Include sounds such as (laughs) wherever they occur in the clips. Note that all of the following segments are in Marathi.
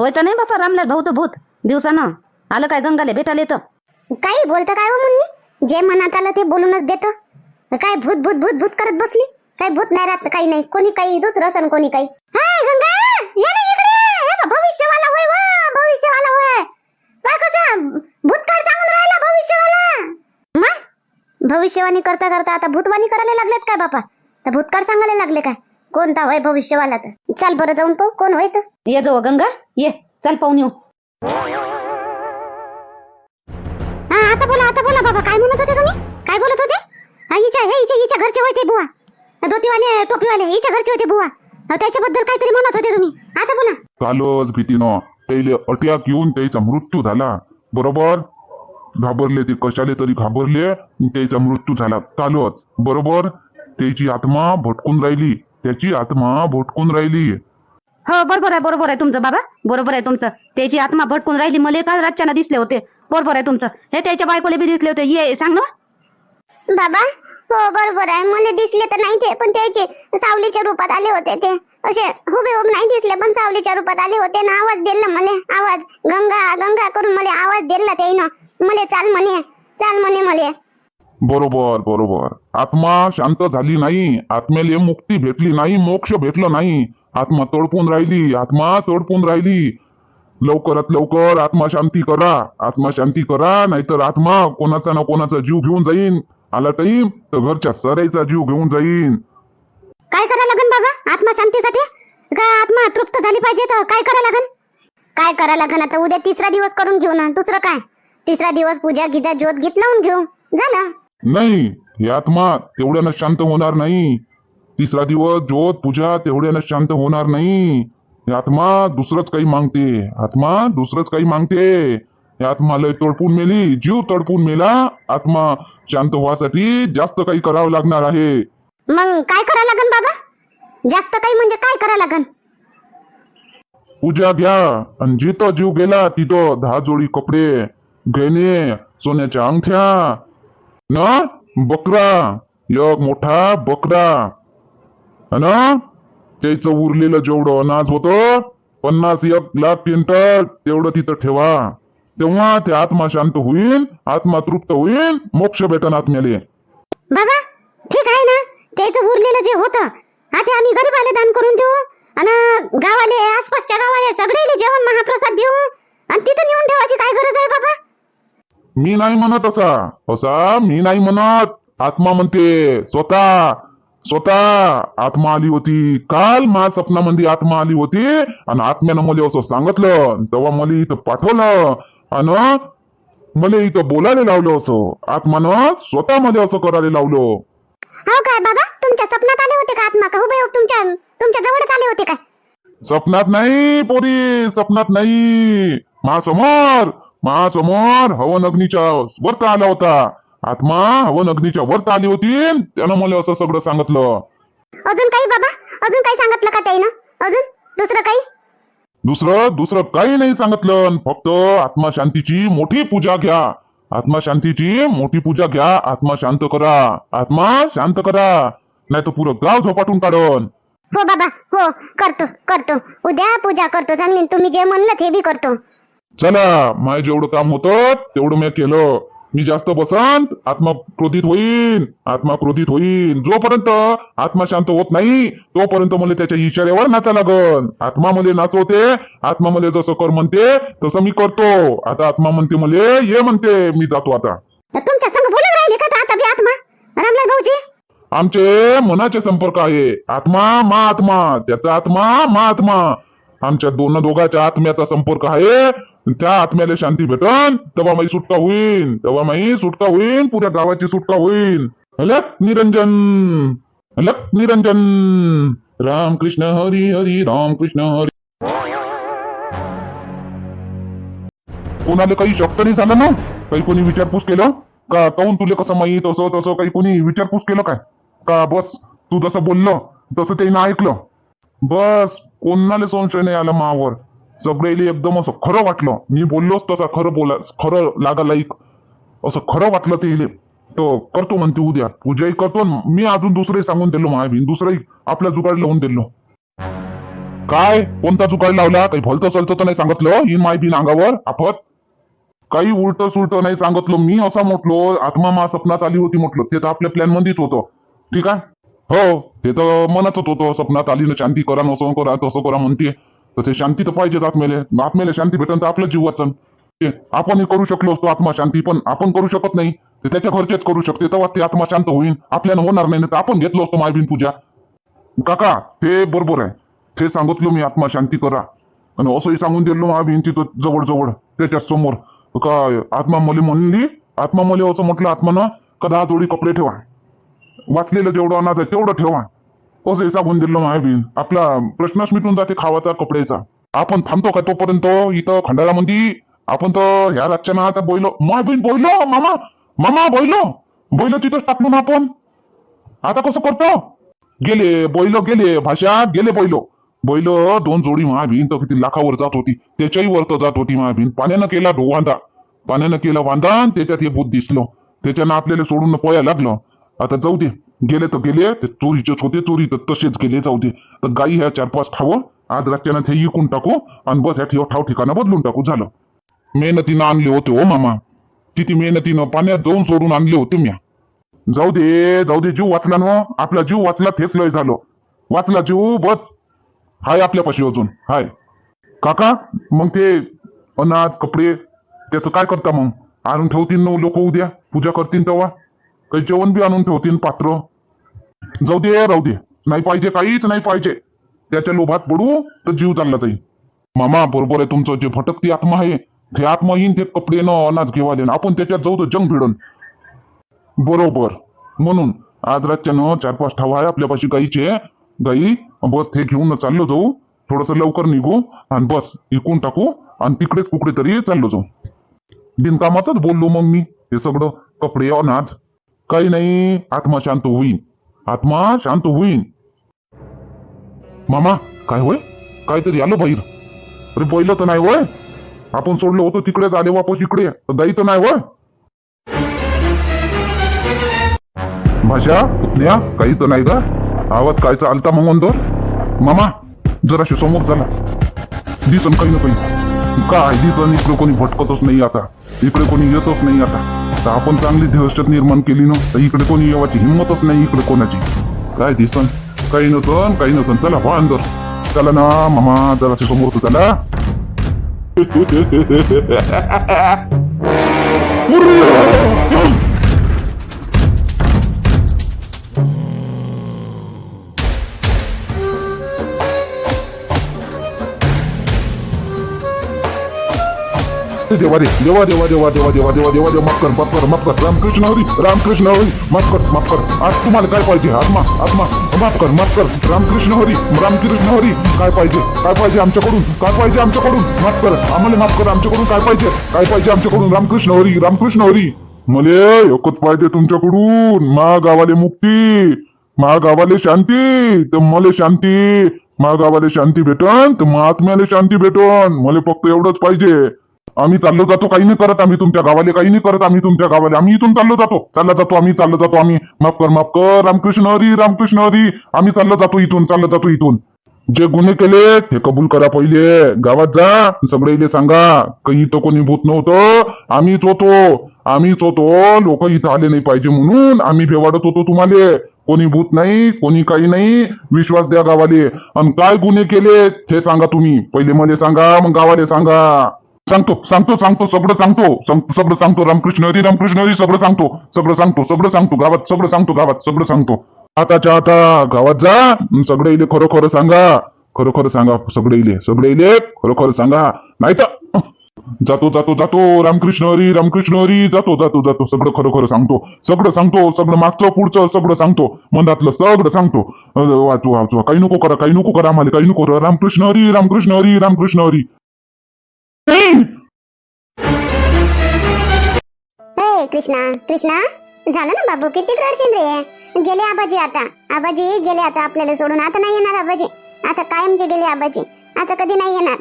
होय तर नाही बापा रामलाल भाऊ तर भूत. दिवसानं. आलं काय गंगाले भेटायला येतं? काही बोलतं काय हो म्हणली जे मनात आलं ते बोलूनच देतं. काय भूत भूत भूत भूत करत बसली? काही भूत नाही राहत काही नाही. कोणी काही दुसरं सण कोणी काही. हाय गंगा! ये ना इकडे! हे बघ, भविष्यवाला होय वा भविष्यवाला होय. काय कसं? भूतकाळ सांगून राहिला भविष्यवाला. मग? भविष्यवाणी करता करता आता भूतवाणी करायला लागलेत काय बापा? तर भूतकाळ सांगायला लागले काय? कोणता होय भविष्यवाला तर? चाल बरं जाऊन पाहू कोण होय तर? ये जो गंगा. ये चल पाहून येऊ. हा आता बोला आता बोला बाबा काय म्हणत होते तुम्ही? काय बोलत होते? हा हिच्या हे हिच्या हिच्या घरचे होते बुवा. धोतीवाले टोपीवाले हिच्या घरचे होते बुवा. अहो, त्याच्याबद्दल काहीतरी म्हणत होते तुम्ही. आता बोला. कालच भीतीनं त्याले अटॅक येऊन त्याचा मृत्यू झाला. बरोबर? घाबरले ते कशाले तरी घाबरले आणि त्याचा मृत्यू झाला. कालच बरोबर? त्याची आत्मा भटकून राहिली. त्याची आत्मा भटकून राहिली. हो बरोबर आहे बरोबर आहे तुमचं बाबा. बरोबर आहे तुमचं. त्याची आत्मा भटकून राहिली. मला काल रातच्यानं दिसले होते. बरोबर आहे तुमचं. हे त्याच्या बायकोले बी दिसले होते. ये सांग ना. बाबा हो बरोबर आहे. मला दिसले तर नाही ते पण त्याचे सावलीच्या रूपात आले होते ते. असे हुबे हुब नाही दिसले पण सावलीच्या रूपात आले होते ना. आवाज दिला मला. आवाज. गंगा गंगा करून मला आवाज दिला त्याईनं. मले चाल म्हणे. चाल म्हणे मले. बरोबर बरोबर. आत्मा शांत झाली नाही. आत्म्याला मुक्ती भेटली नाही मोक्ष भेटलं नाही. आत्मा तडपून राहिली आत्मा तडपून राहिली. लवकरात लवकर आत्मा शांती करा आत्मा शांती करा नाहीतर आत्मा कोणाचा ना कोणाचा जीव घेऊन जाईन. आला टाईम तर घरच्या सराईचा जीव घेऊन जाईन. काय करा लागन बाबा? आत्मा शांतीसाठी? का आत्मा तृप्त झाली पाहिजे तर काय करा लागन? काय करा लागन आता? उद्या तिसरा दिवस करून घेऊ ना. दुसरं काय? तिसरा दिवस पूजा गीता ज्योत गीत लावून घेऊ. झालं? नाही ही आत्मा तेवढ्यानं शांत होणार नाही. तिसरा दिवस ज्योत पूजा तेवढ्यानं शांत होणार नाही. आत्मा दुसरंच काही मागते. आत्मा दुसरंच काही मागते. आत्मा लय तडपून मेली. जीव तडपून मेला. आत्मा शांत व्हासाठी जास्त काही करावं लागणार आहे. मग काय करा लागन बाबा? जास्त काही म्हणजे काय करा लागन? पूजा घ्या. आणि जिथं जीव गेला तिथं दहा जोडी कपडे गहने सोन्याच्या अंगठ्या. ना? बकरा. एक मोठा बकरा. ना? त्याचं उरलेलं जेवढं अनाज होतं पन्नास एक लाख क्विंटल तेवढं तिथं ठेवा. तेव्हा ते आत्मा शांत होईल आत्मा तृप्त होईल मोक्ष भेटन आत्म्याले. बाबा ठीक आहे ना? त्याचं उरलेलं जे होतं आता आम्ही गरीबाला दान करून देऊ आणि गावाले आसपासच्या गावाले सगळे जेवण महाप्रसाद देऊ आणि तिथं नेऊन ठेवायची काय गरज आहे बाबा? मी नाही म्हणत असा. असा मी नाही म्हणत. आत्मा म्हणते स्वतः स्वतः आत्मा आली होती. काल मा सपनामध्ये आत्मा आली होती. आणि आत्म्यानं मला असं सांगितलं. तेव्हा मला इथं पाठवलं. आणि मला इथं बोलायला लावलं असं. आत्मानं स्वतः मला असं करायला लावलं. हो काय बाबा? तुमच्या स्वप्नात आले होते का आत्मा? का उभे तुमच्या तुमच्या जवळच आले होते काय स्वप्नात नाही पोरी स्वप्नात नाही. महासमोर महासमोर हवन अग्नीच्या वर्त आला होता. आत्मा हवन अग्नीच्या वर्त आली होती. त्यानं मला असं सगळं सांगितलं. अजून काही बाबा? अजून काही सांगितलं का त्याईनं अजून? दुसरं काही? दुसरं दुसरं काही नाही सांगितलं. फक्त आत्मा शांतीची मोठी पूजा घ्या. आत्मा शांतीची मोठी पूजा घ्या. आत्मा शांत करा. आत्मा शांत करा. नाही तर पुरं गाव झोपाटून काढन. हो बाबा हो. करतो करतो. उद्या पूजा करतो. चांगली. तुम्ही जे म्हणलं ते बी करतो. चला माय जेवढं काम होतं तेवढं मी केलं. मी जास्त बसंत आत्मा क्रोधित होईन आत्मा क्रोधित होईन. जोपर्यंत आत्मा शांत होत नाही तोपर्यंत मला त्याच्या इशाऱ्यावर नाचा लागन. आत्मा मध्ये नाचवते आत्मा मध्ये जसं कर म्हणते तसं मी करतो. आता आत्मा म्हणते मले ये म्हणते मी जातो आता. तुमच्या संग बोलत राहिले का आता बी आत्मा? रामलाल भाऊजी? आमचे मनाचे संपर्क आहे. आत्मा मा आत्मा. त्याचा आत्मा मा आत्मा. आमच्या दोन दोघांच्या आत्म्याचा संपर्क आहे. त्या आत्म्याला शांती भेटन तेव्हा माई सुटका होईन तेव्हा माई सुटका होईन पुऱ्या गावाची सुटका होईन. लक निरंजन. लक निरंजन. राम कृष्ण हरी हरी राम कृष्ण हरी. कोणाला काही शक्त नाही झालं ना? काही कोणी विचारपूस केलं? का काऊन तुले कसं माहीत असं तसं काही कोणी विचारपूस केलं काय? का बस तू जसं बोललं तसं ते ऐकलं. बस कोणाला संशय नाही आला मावर? सगळ्याला एकदम असं खरं वाटलं. मी बोललोच तसा खरं बोला खरं लागा लाईक असं खरं वाटलं ते इले. तर करतो म्हणते उद्या पूजाही करतो मी अजून दुसरे सांगून दिलो महाबीन दुसरंही आपल्या जुगाड लावून दिलो. काय? कोणता जुगाड लावला? काही भलतं चलतं तर नाही सांगितलं? ही माय बिन अंगावर? आपत? काही उलट सुलट नाही सांगितलं मी असा म्हटलो. आत्मा मा सपनात आली होती म्हटलं. ते तर आपल्या प्लॅन मध्येच होतं. ठीक आहे. हो ते तर मनातच होतं. सपनात आली ना शांती करा नसं करा तसं करा म्हणते. तर ते शांती तर पाहिजेच आत्मेले. आत्मेला शांती भेटन तर आपलं जीव वाचन. ते आपणही करू शकलो असतो आत्मा शांती पण आपण करू शकत नाही. ते त्याच्या घरचेच करू शकते. तेव्हा ते आत्मा शांत होईल आपल्याला होणार नाही. तर आपण घेतलो असतो मायबीन पूजा. काका ते बरोबर आहे. ते सांगितलो मी आत्मा शांती करा. आणि असंही सांगून दिलो मायबीन तिथं जवळ जवळ त्याच्यासमोर. का आत्मा मुली म्हणली आत्मा मुली असं म्हटलं आत्मानं का दहा जोडी कपडे ठेवा. वाचलेलं जेवढं अनाज आहे तेवढं ठेवा. असंही सांगून दिलं मायबीन आपला प्रश्नच मिटून जाते खावाचा कपड्याचा आपण थांबतो का तोपर्यंत? इथं खंडाळा मंदी. आपण तर ह्या रातच्या ना आता बोललो मायबीन बोललो मामा! मामा बोललो बोललो तिथंच टाकलो ना आपण. आता कसं करतो? गेले बैल गेले भाषा गेले बोललो बैल दोन जोडी महाबीन तर किती लाखावर जात होती. त्याच्याही वर तर जात होती महाबीन पाण्यानं केला वांदा. पाण्यानं केला वांदा आणि त्याच्यात हे भूत दिसलं. त्याच्यानं आपल्याला सोडून पया लागलं. आता जाऊ दे. गेले तर गेले ते चोरीचेच होते चोरी तर तसेच गेले जाऊ दे. तर गाई ह्या चार पाच ठावं आज रस्त्यानं ते इकून टाकू आणि बस ह्या ठेव ठाव ठिकाणं बदलून टाकू. झालं. मेहनतीनं आणले होते हो मामा. किती मेहनतीनं पाण्यात जाऊन सोडून आणले होते म्या. जाऊ दे जाऊ दे जीव वाचला ना. आपला जीव वाचला तेच लय झालं. वाचला जीव बस. हाय आपल्यापाशी अजून हाय. काका मग ते अनाज कपडे त्याचं काय करता मग? आणून ठेवतील नऊ लोक उद्या? पूजा करतील तेव्हा काही जेवण बी आणून ठेवतील पात्र? जाऊ दे राहू दे. नाही पाहिजे काहीच नाही पाहिजे. त्याच्या लोभात पडू तर जीव चालला जाईल. मामा बरोबर आहे तुमचं जे भटकती आत्मा आहे ते आत्मा येईन ते कपडे न अनाज घेवा देणं. आपण त्याच्यात जाऊ तर जंग भिडून. बरोबर. म्हणून आज रातच्यानं चार पाच ठाव आहे आपल्यापाशी गाईचे. गाई बस ते घेऊन चाललो जाऊ. थोडस लवकर निघू आणि बस इकून टाकू आणि तिकडेच कुकडे तरी चाललो जाऊ. बिनकामातच बोललो मग मी. हे सगळं कपडे अनाज. काही नाही आत्मा शांत होईल आत्मा शांत होईन. मामा काय होय? काहीतरी आलं बाहेर. अरे बैल तर नाही वय आपण सोडलं होतं तिकडेच आले वापस इकडे. तर दाई तर नाही वय भाषा पुतण्या काही तर नाही का आवाज काय चालता मग म्हणतो मामा जराशी समोर झाला दिसन काही ना काही. काय दिसन इकडे कोणी भटकतच नाही आता. इकडे कोणी येतच नाही आता. तर आपण चांगली ध्यवस्थ निर्माण केली ना तर इकडे कोणी येवाची हिंमतच नाही इकडे कोणाची. काय दिसन? काही नसन काही नसन. चला व्हा अंदर. चला ना मामा जराशी समोर तर चला. (laughs) उर्र! देवा रे देवा देवा देवा देवा देवा देवा देवा देवा माफ कर माफ कर माफ कर. रामकृष्ण हरी रामकृष्ण हरी माफ कर माफ कर. आज तुम्हाला काय पाहिजे? आत्मा आत्मा. माफ कर माफ कर. रामकृष्ण हरी रामकृष्ण हरी काय पाहिजे? काय पाहिजे आमच्याकडून? काय पाहिजे आमच्याकडून? माफ कर. आम्हाला माफ कर आमच्याकडून काय पाहिजे? काय पाहिजे आमच्याकडून? रामकृष्ण हरी रामकृष्ण हरी. मले एकच पाहिजे तुमच्याकडून मा गावाले मुक्ती मा गावाले शांती. तर मले शांती मा गावाले शांती भेटन तर महात्म्याला शांती भेटन. मला फक्त एवढंच पाहिजे. आम्ही चाललो जातो काही नाही करत आम्ही. तुमच्या गावाले काही नाही करत आम्ही तुमच्या गावाले. आम्ही इथून चाललो जातो. चालला जातो आम्ही चाललो जातो आम्ही. माफ कर माफ कर. रामकृष्ण हरी रामकृष्ण हरी. आम्ही चाललो जातो इथून चाललो जातो इथून. जे गुन्हे केले ते कबूल करा पहिले. गावात जा सगळे सांगा. काही इथं कोणी भूत नव्हतं. आम्हीच होतो. आम्हीच होतो. लोक इथं आले नाही पाहिजे म्हणून आम्ही भेवाडत होतो तुम्हाला. कोणी भूत नाही कोणी काही नाही. विश्वास द्या गावाले. आणि काय गुन्हे केले ते सांगा तुम्ही. पहिले मला सांगा मग गावाले सांगा. सांगतो सांगतो सांगतो सगळं सांगतो. सगळं सांगतो रामकृष्ण हरी रामकृष्ण हरी सगळं सांगतो. सगळं सांगतो सगळं सांगतो गावात सगळं सांगतो गावात सगळं सांगतो. आताच्या आता गावात जा सगळे इले खरं खरं सांगा. खरं खरं सांगा सगळे इले सगळे इले खरं खरं सांगा. नाही तर जातो जातो जातो रामकृष्ण हरी रामकृष्ण हरी जातो जातो जातो सगळं खरं खरं सांगतो. सगळं सांगतो सगळं मागचं पुढचं सगळं सांगतो. मनातलं सगळं सांगतो. वाचू वाचू काही नको करा काही नको करा आम्हाला काही नको करा. रामकृष्ण हरी रामकृष्ण हरी रामकृष्ण हरी. हे कृष्णा कृष्णा झालं ना बाबू? किती रडशील रे? गेले आबाजी आता. आबाजी गेले आता आपल्याला सोडून. आता नाही येणार आबाजी. आता कायमचे गेले आबाजी. आता कधी नाही येणार.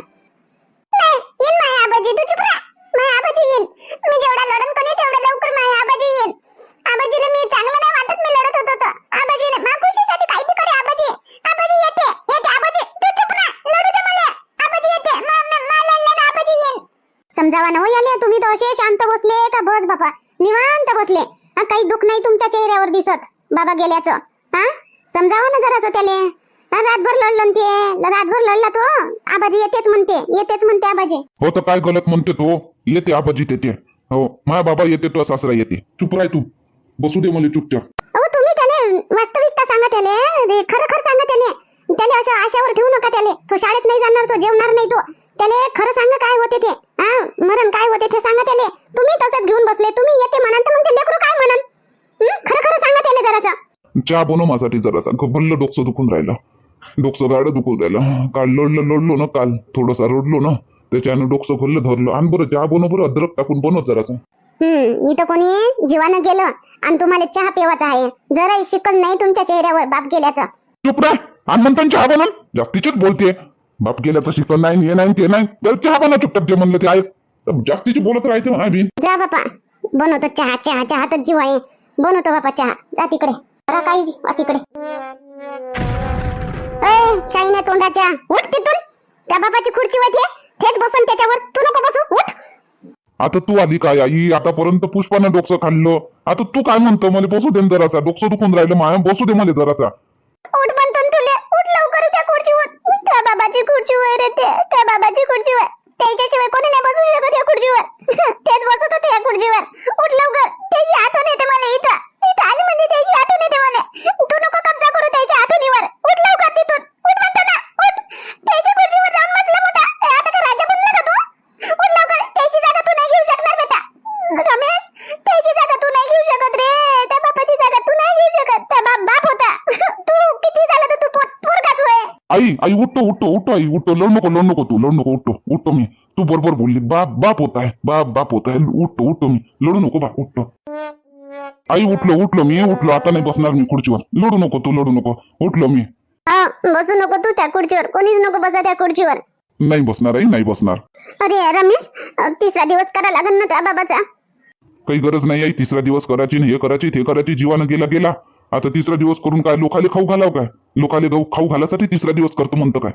येईन माय आबाजी. तू चुप राहा. माय आबाजी येईन मी जेवढा लढन कोणी तेवढं लवकर माय आबाजी येईन आबाजीला मी चांगलं नाही वाटत मी लढत होतो तर. आबाजीने मा खुशीसाठी काही बी करे आबाजी आबाजी येते येते आबाजी तू चुप राहा लढू समजावा ना हो याले तुम्ही तर असे शांत बसले का? बस बाबा. निवांत बसले. हा, काही दुःख नाही तुमच्या चेहऱ्यावर दिसत. बाबा गेल्याचं. हा? समजावा ना जरासं त्याले. हा, रातभर लढलं ते. रातभर लढला तो. आबाजी येतेच म्हणते. येतेच म्हणते आबाजी. हो तर काय गलत म्हणते तो? येते आबाजी येते हो माझा बाबा येते तो सासरा येते. चुप राय तू. बसू दे मला चुपचाप. अहो तुम्ही त्याने वास्तविकता सांगा त्याले. खरं खरं सांगा त्याने. त्याले अशा आशावर ठेवू नका त्याले. तो शाळेत नाही जाणार तो जेवणार नाही तो. त्याले खरं सांगा काय होते ते? हा? मरण काय होते ते सांगा त्याले. तुम्ही तसंच घेऊन बसले. तुम्ही येते म्हणाल तर मग ते लेकरू काय म्हणन? खरं खरं सांगा त्याले जरासं. चहा बनव माझ्यासाठी जरासा. भल्लं डोकं दुखून राहिलं. डोकं गाडं दुखून राहिलं. काल लढलं लढलो ना काल. थोडंसं रडलो ना. त्याच्यानं डोकं भरलं धरलं. आण बरं चहा बनव बरं. अद्रक टाकून बनव जरासा. हम्म इथं कोणी जीवानं गेलं आणि तुम्हाला चहा पिवायचा आहे. जरा शिकल नाही तुमच्या चेहऱ्यावर बाप गेल्याचं. चुप राह. आणि म्हणता चहा बनव जास्तीचीच बोलते. बाप गेल्याचं शिकलं नाही हे नाही ते नाही. तर चहा चुपचाप ते म्हणलं ते तर जास्तीची बोलत राहायचं म्हणा बी जा बापा. बनवतो चहा चहा चहातच जीव आहे. बनवतो बापा चहा. जा तिकडे. काही बी, वा तिकडे. ए शाईने तोंडाच्या उठ तिथून. त्या बापाची खुर्ची होती थेट बसन त्याच्यावर. तू नको बसू उठ. आता तू आली काय आई? आतापर्यंत पुष्पानं डोकं खाल्लं. आता तू काय म्हणतो? मला बसू दे न जरासा. डोकं दुखून राहिलं माया. बसू दे मला जरासा. उठ न तुले उठ लवकर त्या खुर्चीवर त्या खुर्चीवर रे ते त्या बाबाची खुर्चीवर. त्याच्याशिवाय कोणी नाही बसू शकत या खुर्चीवर. (laughs) तेच बसत होते या खुर्चीवर. उठ लवकर त्याची आठवण येते मला इथं. इथं आली म्हणजे त्याची आठवण येते मला. तू नको कब्जा करू त्याच्या आठवणीवर. उठ लवकर तिथून उठ म्हणतो ना उठ त्याच्या खुर्चीवर जाऊन बसला मोठा ए, आता काय राजा बनला का तू उठ लवकर त्याची जागा तू नाही घेऊ शकणार बेटा रमेश त्याची जागा तू नाही घेऊ शकत रे त्या बापाची जागा तू नाही घेऊ शकत त्या बाप बाप होता तू किती झाला तर तू पोट पोरगाच होय आई आई उठतो उठतो उठतो आई उठतो लढ नको लढ नको तू लढ नको उठतो उठतो मी। तू बरोबर बोलली बाप बाप होत आहे बाप बाप होत आहे उठतो उठतो मी लढू नको बाप उठतो आई उठलो उठलो मी उठलो आता नाही बसणार मी खुर्चीवर। लढू नको तू लढू नको उठलो मी। बसू नको तू त्या खुर्चीवर कोणीच नको बसा त्या खुर्चीवर. नाही बसणार आई नाही बसणार। अरे रमेश तिसरा दिवस करा लागन ना त्या बाबाचा. काही गरज नाही आई तिसरा दिवस करायची न हे करायची ते करायची जीवानं गेला गेला. आता तिसरा दिवस करून काय? लोकाले खाऊ घालाव काय? लोकाले गहू खाऊ घालासाठी तिसरा दिवस करतो म्हणतं काय?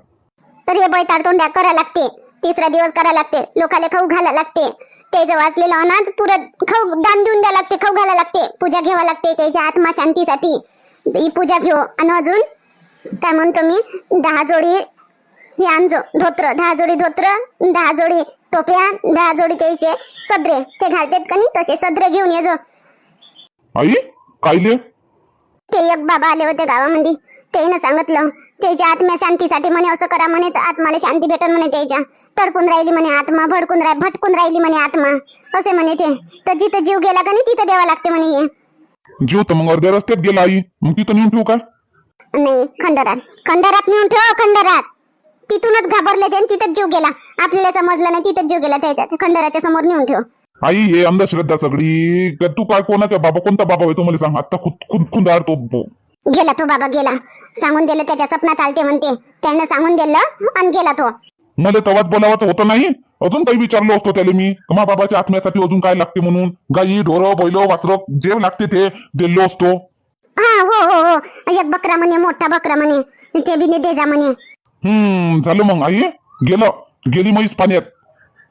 अरे बैताड तोंड्या करा लागते. तिसरा दिवस करा लागते. लोकाले खाऊ घाला लागते. त्याचं वाचलेलं अनाज पुरं खाऊ दान देऊन द्या लागते खाऊ घाला लागते. पूजा घ्यावा लागते त्याच्या आत्मा शांतीसाठी. ही पूजा घेऊ. आणि अजून? काय म्हणतो मी? दहा जोडी हे आणजो. धोत्र. दहा जोडी धोत्र दहा जोडी टोप्या दहा जोडी त्याचे सदरे. ते घालतेत का नाही? तसे सदरे घेऊन येजो आई कायले? ते एक बाबा आले होते गावामध्ये. त्यानं सांगितलं त्याच्या आत्म्या शांतीसाठी म्हणे असं करा म्हणे आत्माला शांती भेटन म्हणे त्याच्या. तडकून राहिली म्हणे आत्मा भडकून राह भटकून राहिली म्हणे आत्मा. असे म्हणे ते. तर जिथं जीव गेला का नाही तिथं द्यावा लागते म्हणे हे. जीव तर मग अर्ध्या रस्त्यात गेला आई. मग तिथं नेऊन ठेवू काय नाही खंडरात. खंडरात नेऊन ठेव खंडरात. तिथूनच घाबरले ते आणि तिथंच जीव गेला. आपल्याला समजलं नाही तिथंच जीव गेला त्याच्यात. खंडराच्या समोर नेऊन ठेव. आई हे अंधश्रद्धा सगळी. का तू काय कोणाचा बाबा कोणता बाबा होय तो मला सांग. आता खुद खुद खुंदार तो ब- गेला तो बाबा गेला. सांगून दिलं त्याच्या स्वप्नात आलते म्हणते. त्यानं सांगून दिलं आणि गेला तो. मला तवाच बोलावाचं होतं नाही? अजून काही विचारलो असतो त्याला मी. मा बाबाच्या आत्म्यासाठी अजून काय लागते म्हणून? गाई ढोरं बैल वासरं जे लागते ते दिलो असतो. हा हो हो हो. एक बकरा म्हणे मोठा बकरा म्हणे. ते बी दे जा म्हणे. हम्म झालं मग आई. गेलं. गेली म्हैस पाण्यात.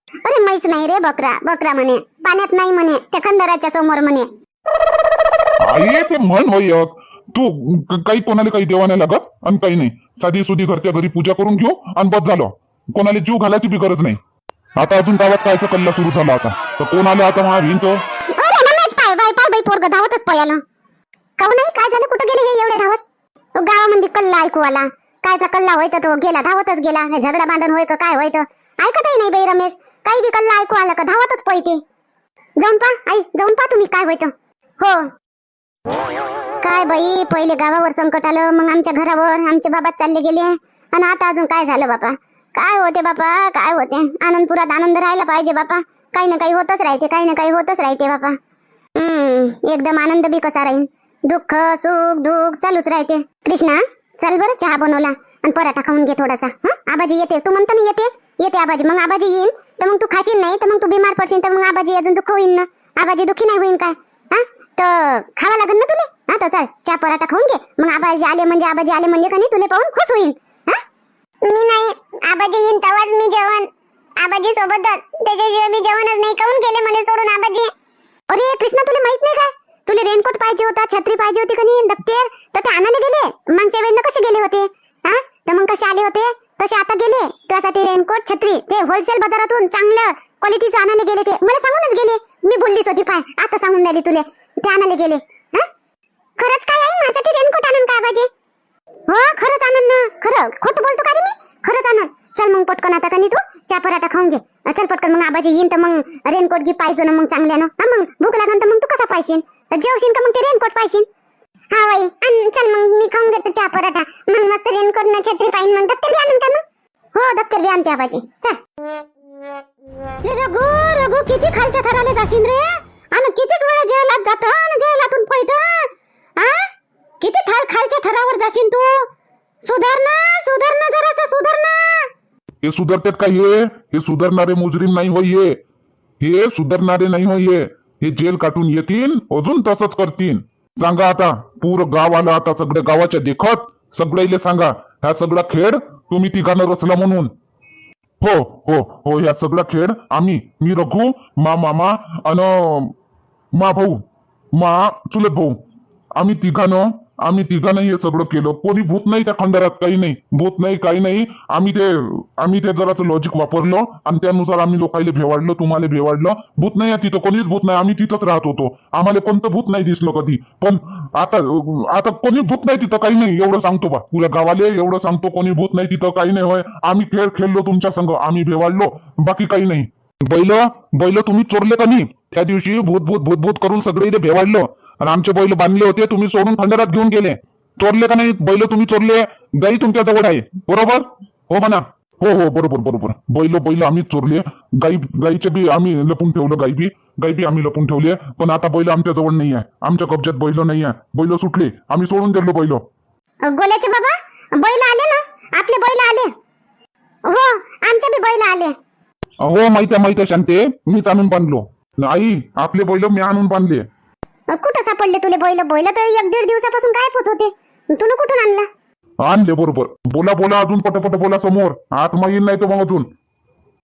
अरे माहीत नाही रे बकरा बकरा म्हणे पाण्यात नाही म्हणे त्या खंडराच्या समोर म्हणे. आई ते म्हण होय. तू क- काही कोणाला काही देवा नाही लागत आणि काही नाही. साधी सुधी घरच्या घरी पूजा करून घेऊ आणि बस झालं. कोणाला जीव घालायची बी गरज नाही. आता अजून गावात कायचा कल्ला सुरू झाला आता. तर कोण आलं आता महा भिंत पोरग धावतच पळालं काहून नाही? काय झालं? कुठं गेले हे एवढे धावत? गावामध्ये कल्ला ऐकू आला कायचा कल्ला होय तर तो गेला धावतच गेला. झगडा भांडण होय का काय होय तर ऐकतही नाही बाई रमेश. काही बी कल्ला ऐकू आलं का धावतच पळते. जाऊन पा आई जाऊन पा तुम्ही काय होत. हो. काय बाई पहिले गावावर संकट आलं मग आमच्या घरावर आमचे बाबा चालले गेले. आणि आता अजून काय झालं बापा? काय होते बापा? काय होते? आनंदपुरात आनंद राहायला पाहिजे बापा. काही ना काही होतच राहते काही ना काही होतच राहते बापा. हम्म एकदम आनंद बी कसा राहील? दुःख सुख दुःख चालूच राहते. कृष्णा चल बरं चहा बनवला. आणि पराठा खाऊन घे थोडासा. हा? आबाजी येते. तू म्हणतो ना येते? येते आबाजी. मग आबाजी येईन तर मग तू खाशील नाही तर मग तू बिमार पडशील तर मग आबाजी अजून दुःख होईन ना. आबाजी दुखी नाही होईन काय? हा? तर खावा लागेल ना तुले? हा तर चल चहा पराठा खाऊन घे. मग आबाजी आले म्हणजे आबाजी आले म्हणजे का नाही तुले पाहून खुश होईन. हा? मी नाही. आबाजी येईन तेव्हाच मी जेवण. आबाजी सोबतच त्याच्याशिवाय मी जेवणच नाही. काऊन गेले मला सोडून आबाजी? अरे कृष्णा तुला माहीत नाही काय? तुला रेनकोट पाहिजे होता छत्री पाहिजे होती का नाही? दप्तर तर ते आणायला गेले? मागच्या वेळेला कसे गेले होते? हा? तर मग कसे आले होते? तसे आता गेले? त्यासाठी रेनकोट छत्री ते होलसेल बाजारातून चांगलं क्वालिटीचं आणायला गेले ते. मला सांगूनच गेले. मी बोललीच होती पाय. आता सांगून राहिली तुले. ते आणायला गेले. खरंच काय आहे? माझ्यासाठी रेनकोट आणून काय पाहिजे हो खरंच आनंद ना. खरं खोटं बोलतो का रे मी? खरंच आनंद चल मग पटकन आता का नाही तू चहा पराठा खाऊन घे. चल पटकन मग आबाजी येईन तर मग रेनकोट घे पाहिजे ना मग चांगल्यानं. ना मग? भूक लागन तर मग तू कसा पाहिशील जेवशील का मग ते रेनकोट पाहिशील हा बाई आण, चल मग मी खाऊन घेतो चहा पराठा. मग मस्त रेनकोट ना छत्री पाहिजे मग. दप्तर बी आणून का मग? हो दप्तर बी आणते आबाजी. चल. रे रघु रघु किती खालच्या थराने जाशील रे? आणि किती वेळा जेलात जात आणि जेलातून पळत? आ? किती खाल खालच्या थरावर जाशील तू? सुधार ना सुधार ना जरासा सुधार ना हे सुधारतात का हे? हे सुधारणारे मुजरीम नाही होय हे. सुधारणारे नाही होय हे. जेल काटून येतील अजून तसंच करतील सांगा आता पूर गाव आलं आता सगळ्या गावाच्या देखत सगळ्याले सांगा ह्या सगळा खेळ तुम्ही तिघांना रचला म्हणून. हो हो हो ह्या सगळा खेळ आम्ही मी रघु मा मामा अन मा भाऊ मा चुलत भाऊ आम्ही तिघानं आम्ही तिघानं हे सगळं केलं. कोणी भूत नाही त्या खंडारात काही नाही. भूत नाही काही नाही. आम्ही ते आम्ही ते जराचं लॉजिक वापरलं आणि त्यानुसार आम्ही लोकांना भेवाडलं तुम्हाला भेवाडलं. भूत नाही तिथं कोणीच भूत नाही. आम्ही तिथंच राहत होतो. आम्हाला कोणतं भूत नाही दिसलं कधी. पण आता आता कोणी भूत नाही तिथं काही नाही. एवढं सांगतो बा. तुला गावाले एवढं सांगतो कोणी भूत नाही तिथं काही नाही होय. आम्ही खेळ खेळलो तुमच्या संग आम्ही भेवाडलो. बाकी काही नाही. बैल बैल तुम्ही चोरले का नाही? त्या दिवशी भूत भूत भूत भूत करून सगळे इथे भेवाडलं. आणि आमचे बैल बांधले होते तुम्ही सोडून खंडारात घेऊन गेले. चोरले का नाही? बैल तुम्ही चोरले गाई तुमच्या जवळ आहे. बरोबर? हो म्हणा. हो हो बरोबर बरोबर. बैल बैल आम्ही चोरले. गाई गाईचे बी आम्ही लपून ठेवलं गाई बी. गाई बी आम्ही लपून ठेवले. पण आता बैल आमच्या जवळ नाही आहे. आमच्या कब्जात बैल नाही आहे. बैल सुटले. आम्ही सोडून दिलो बैल. गोल्याचे बाबा बैल आले ना? आपले बैल आले. हो आमचे बी बैल आले. हो माहिती आहे माहिती आहे शांते. मीच आणून बांधलो. आई आपले बैल मी आणून बांधले. कुठं सापडले तुले बैल? बैल तर एक दीड दिवसापासून गायबच होते. तुला कुठून आणला? आणले बरोबर. बोला बोला अजून पटपट बोला समोर. आत्मा येईल नाही तर मग अजून.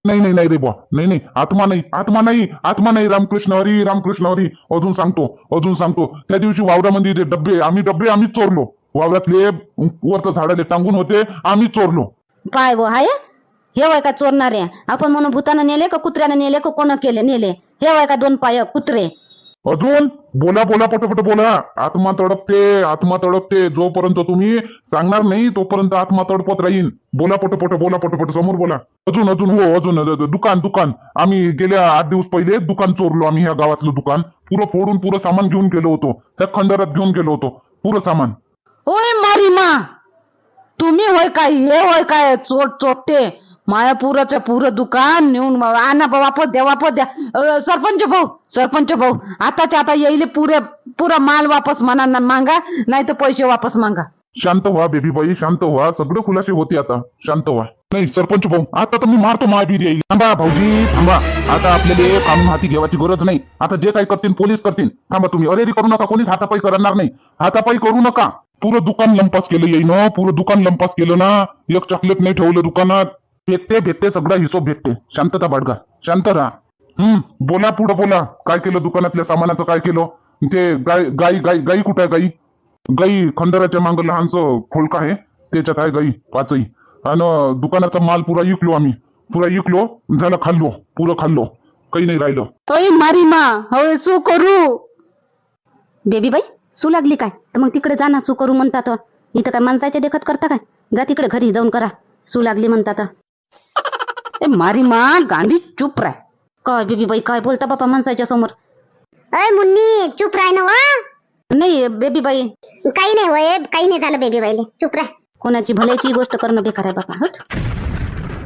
नाही नाही नाही रे बुवा. नाही नाही. आत्मा नाही. आत्मा नाही. आत्मा नाही. रामकृष्ण हरी रामकृष्ण हरी. अजून सांगतो अजून सांगतो. त्या दिवशी वावरामध्ये ते डब्बे आम्ही डब्बे आम्हीच चोरलो. वावरातले वरचं झाडाले टांगून होते आम्ही चोरलो. पाय वो हाय? हे वय का चोरणारे? आपण म्हणून भूतानं नेले का कुत्र्यानं नेले का कोण केले नेले? हे वय का दोन पाय कुत्रे? अजून बोला बोला पटपट बोला. आत्मा तडपते आत्मा तडपते. जोपर्यंत तुम्ही सांगणार नाही तोपर्यंत आत्मा तडपत राहील बोला पटपट बोला पटपट. समोर बोला. अजून अजून हो अजून दुकान दुकान. आम्ही गेल्या आठ दिवस पहिले दुकान चोरलो आम्ही ह्या गावातलं दुकान. पुरं फोडून पुरं सामान घेऊन गेलो होतो. त्या खंडारात घेऊन गेलो होतो. पुरं सामान. होय मारी मा तुम्ही होय काय हे होय काय चोट चोटते माया पुरं दुकान नेऊन आणा बा वापस द्या वापस द्या. सरपंच भाऊ सरपंच भाऊ आताच्या आता येईल पुरे पुरा माल वापस म्हणा मांगा मागा नाही तर पैसे वापस मागा. शांत व्हा बेबी बाई शांत व्हा. सगळं खुलासे होते आता. शांत व्हा. नाही सरपंच भाऊ आता तर मी मारतो महाबीर येईल थांबा भाऊजी थांबा. आता आपल्याला कानून हाती घेवाची गरज नाही. आता जे काही करतील पोलीस करतील. थांबा तुम्ही. अरेरी करू नका. कोणीच हातापाई करणार नाही. हातापाई करू नका. पुरं दुकान लंपास केलं येईन हो. पुरं दुकान लंपास केलं ना. एक चॉकलेट नाही ठेवलं दुकानात. भेटते भेटते सगळा हिशोब भेटते. शांतता बाळगा. शांत राहा. हम्म बोला पुढं बोला. काय केलं दुकानातल्या सामानाचं काय केलं? ते गाय गाई गाई गाई कुठं आहे गाई? गाई खंडराच्या मागं लहानसं खोलका आहे. त्याच्यात आहे गाई पाचही. आणि दुकानाचा माल पुरा विकलो आम्ही. पुरा विकलो झालं खाल्लो. पुरं खाल्लो. काही नाही राहिलं. अय मारी मा. होय सू करू. बेबी बाई सू लागली काय? तर मग तिकडे जा ना सू करू म्हणतात. इथं काय माणसाच्या देखत करता काय? जा तिकडे घरी जाऊन करा. सू लागली म्हणतात. ए मारी मा गांडी चुप राय काय बेबी बाई काय बोलता बापा माणसाच्या समोर? अय मुन्नी चुप राह ना वा? नाही बेबी बाई. काही नाही होय काही नाही झालं बेबी बाईले चुप राह. कोणाची भल्याची गोष्ट करणं बेकार आहे बापा हट.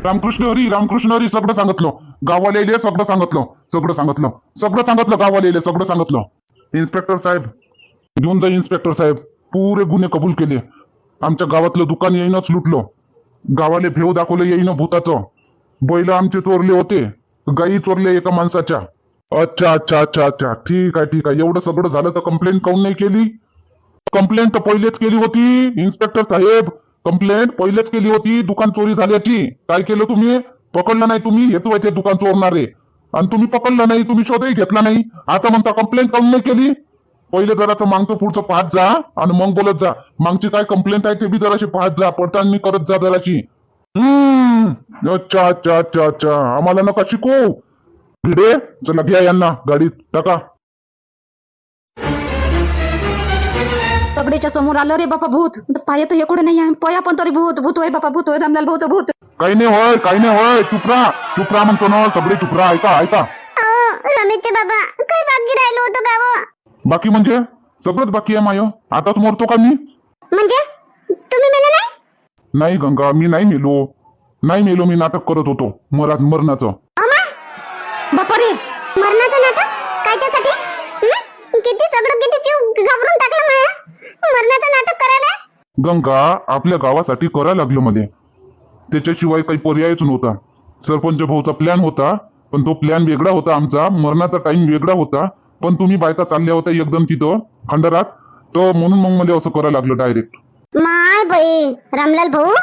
रामकृष्ण हरी रामकृष्ण हरी सगळं सांगितलं. गावाला सगळं सांगितलं सगळं सांगितलं. सगळं सांगितलं गावाला सगळं सांगितलं. इन्स्पेक्टर साहेब घेऊन जा इन्स्पेक्टर साहेब. पुरे गुन्हे कबूल केले. आमच्या गावातलं दुकान येईनच लुटलो. गावाले भेव दाखवलं येईन भूताचं. बैल आमचे चोरले होते. गाई चोरले एका माणसाच्या. अच्छा अच्छा अच्छा अच्छा. ठीक आहे ठीक आहे. एवढं सगळं झालं तर कंप्लेंट काऊन नाही केली? कंप्लेंट तर पहिलेच केली होती इन्स्पेक्टर साहेब. कंप्लेंट पहिलेच केली होती दुकान चोरी झाल्याची. काय केलं तुम्ही? पकडलं नाही तुम्ही हेच व्हायचे दुकान चोरणारे. आणि तुम्ही पकडलं नाही तुम्ही शोधही घेतला नाही. आता म्हणता कंप्लेंट काऊन नाही केली? पहिले जराचं मागचं पुढचं पाहत जा आणि मग बोलत जा. मागची काय कंप्लेंट आहे ते बी जराशी पाहत जा. पडताळणी करत जा जराशी. हम्म. अच्छा अच्छा अच्छा अच्छा. आम्हाला नका शिकू भिडे चला घ्या यांना गाडीत टाका. सगळेच्या समोर आलं रे बापा भूत. पाय तर एकडे नाही आहे. पया पण तरी भूत. भूत होय बापा भूत होय. रामलाल भाऊचं भूत. काही नाही होय काही नाही होय. चुपरा चुपरा म्हणतो ना सगळे चुपरा. ऐका ऐका. अहो रमेशचे बाबा काय बाकी राहिलो होतं गाव बाकी म्हणजे? सगळंच बाकी आहे माय. आताच मरतो का मी? म्हणजे? तुम्ही मेले नाही? नाही गंगा मी नाही मेलो. नाही मेलो मी नाटक करत होतो. मरा मरणाचं. अमा! बापा रे मरणाचं नाटक? कायच्यासाठी? हं? किती सगळं किती जीव घाबरून टाकलं माया? मरणाचं नाटक करायला? गंगा आपल्या गावासाठी करायला लागलं मध्ये त्याच्याशिवाय काही पर्यायच नव्हता. सरपंच भाऊचा प्लॅन होता पण तो प्लॅन वेगळा होता आमचा. मरणाचा टाइम वेगळा होता. पण तुम्ही बायका चालल्या होत्या एकदम तिथं खंडरात. तर म्हणून मग मला असं करायला लागलं डायरेक्ट माय बाई रामलाल भाऊ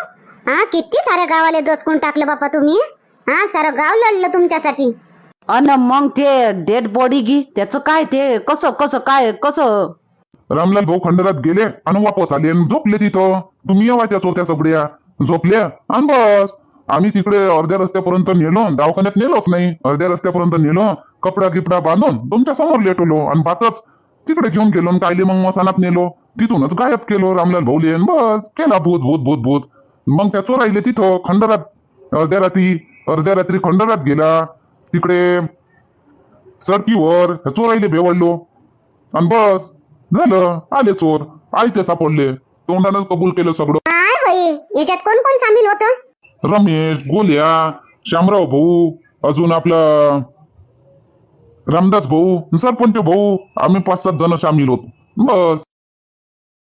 हा किती साऱ्या गावाला दचकून टाकलं बापा तुम्ही? हा सारं गाव लढलं तुमच्यासाठी. अन मग ते डेड बॉडी गी त्याचं काय ते? कसं कसं काय कसं? रामलाल भाऊ खंडरात गेले आणि वापस आले आणि झोपले तिथं. तुम्ही येवायच्याच होत्या सगळ्या. झोपल्या आणि बस. आम्ही तिकडे अर्ध्या रस्त्यापर्यंत नेलो दवाखान्यात नेलोच नाही. अर्ध्या रस्त्यापर्यंत नेलो. कपडा गिपडा बांधून तुमच्यासमोर लेटवलो आणि भातच तिकडे घेऊन गेलो आणि कायले मग मसानात नेलो. तिथूनच गायब केलो रामलाल भाऊले बस केला भूत भूत भूत भूत. मग त्या चोराईले तिथं खंडरात अर्ध्या रात्री अर्ध्या रात्री खंडरात गेला. तिकडे सडकीवर चोराईले बेवडलो. आणि बस झालं आले चोर. आयते सापडले. तोंडानं कबूल केलं सगळं. काय बाई याच्यात कोण कोण सामील होतं? रमेश गोल्या शामराव भाऊ अजून आपला रामदास भाऊ सरपंच भाऊ आम्ही पाच सात जण सामील होतो. बस.